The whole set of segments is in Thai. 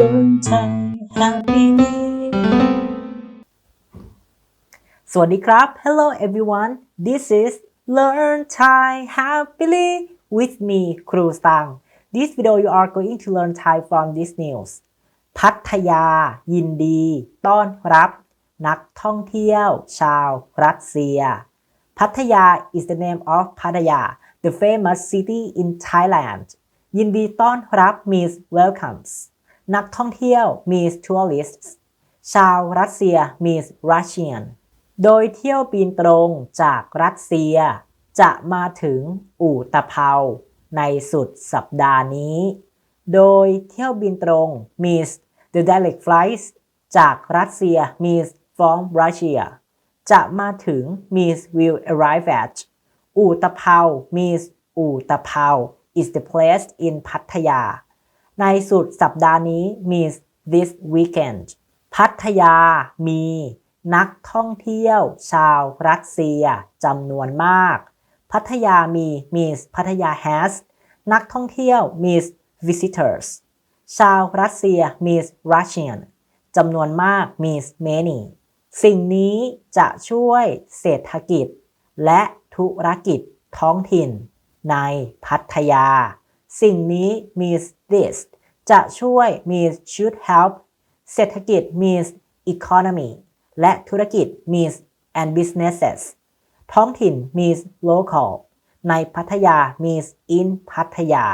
Learn Thai happily สวัสดีครับ Hello everyone This is Learn Thai happily with me ครูสตัง This video you are going to learn Thai from this news พัทยา ยินดี ต้อนรับ นักท่องเที่ยว ชาวรัสเซีย พัทยา is the name of Pattaya the famous city in Thailand ยินดีต้อนรับ means welcomes นักท่องเที่ยว means tourists ชาวรัสเซีย means Russian โดยเที่ยวบินตรงจากรัสเซีย จะมาถึงอู่ตะเภาในสุดสัปดาห์นี้ โดยเที่ยวบินตรง means the direct flights จากรัสเซีย means from Russia จะมาถึง means will arrive at อู่ตะเภา means อู่ตะเภา is the place in พัทยา ในสุดสัปดาห์นี้ means this weekend พัทยามีนักท่องเที่ยว ชาวรัสเซียจำนวนมาก พัทยามี means พัทยา has นักท่องเที่ยว means visitors ชาวรัสเซีย means Russian จำนวนมาก means many สิ่งนี้จะช่วยเศรษฐกิจ และธุรกิจท้องถิ่น ในพัทยา สิ่งนี้ means this จะช่วย means should help เศรษฐกิจ means economy และธุรกิจ means and businesses ท้องถิ่น means local ในพัทยา means in พัทยา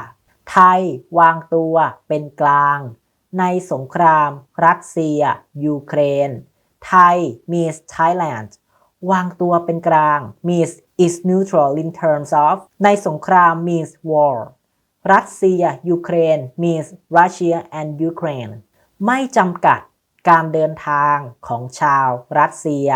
ไทยวางตัวเป็นกลาง ในสงคราม รัสเซีย ยูเครน ไทย means Thailand วางตัวเป็นกลาง means is neutral in terms of ในสงคราม means war รัสเซีย ยูเครน means Russia and Ukraine ไม่จำกัดการเดินทางของชาวรัสเซีย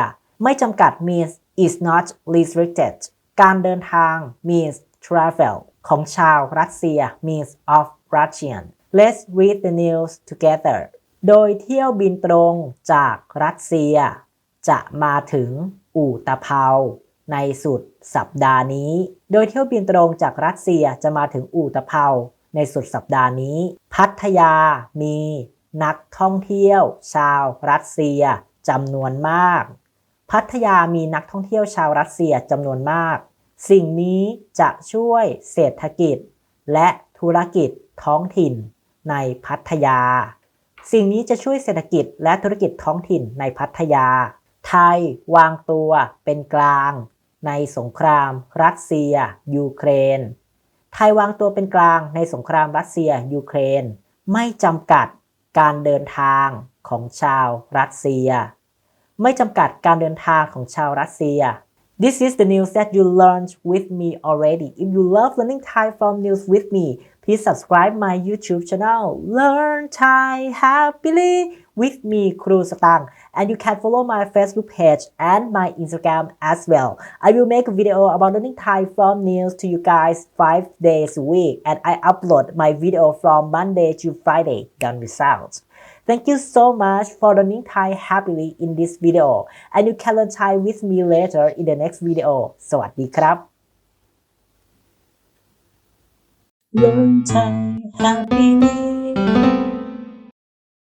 ไม่จำกัด means is not restricted การเดินทาง means travel ของชาวรัสเซีย means of Russian Let's read the news together โดยเที่ยวบินตรงจากรัสเซีย จะมาถึงอู่ตะเภา ในสุดสัปดาห์นี้ โดยเที่ยวบินตรงจากรัสเซียจะมาถึงอู่ตะเภาในสุดสัปดาห์นี้ พัทยามีนักท่องเที่ยว ชาวรัสเซียจำนวนมาก พัทยามีนักท่องเที่ยวชาวรัสเซียจำนวนมาก สิ่งนี้จะช่วยเศรษฐกิจ และธุรกิจท้องถิ่นในพัทยา สิ่งนี้จะช่วยเศรษฐกิจและธุรกิจท้องถิ่นในพัทยา ไทยวางตัวเป็นกลาง ในสงคราม รัสเซีย ยูเครน ไทยวางตัวเป็นกลางในสงครามรัสเซีย ยูเครน ไม่จำกัดการเดินทางของชาวรัสเซีย ไม่จำกัดการเดินทางของชาวรัสเซีย This is the news that you learned with me already. If you love learning Thai from news with me, please subscribe my YouTube channel Learn Thai Happily with me ครูสตัง and you can follow my Facebook page and my Instagram as well. I will make a video about learning Thai from news to you guys 5 days a week and I upload my video from Monday to Friday done results. Thank you so much for learning Thai happily in this video and you can learn Thai with me later in the next video สวัสดีครับ Learn Thai happily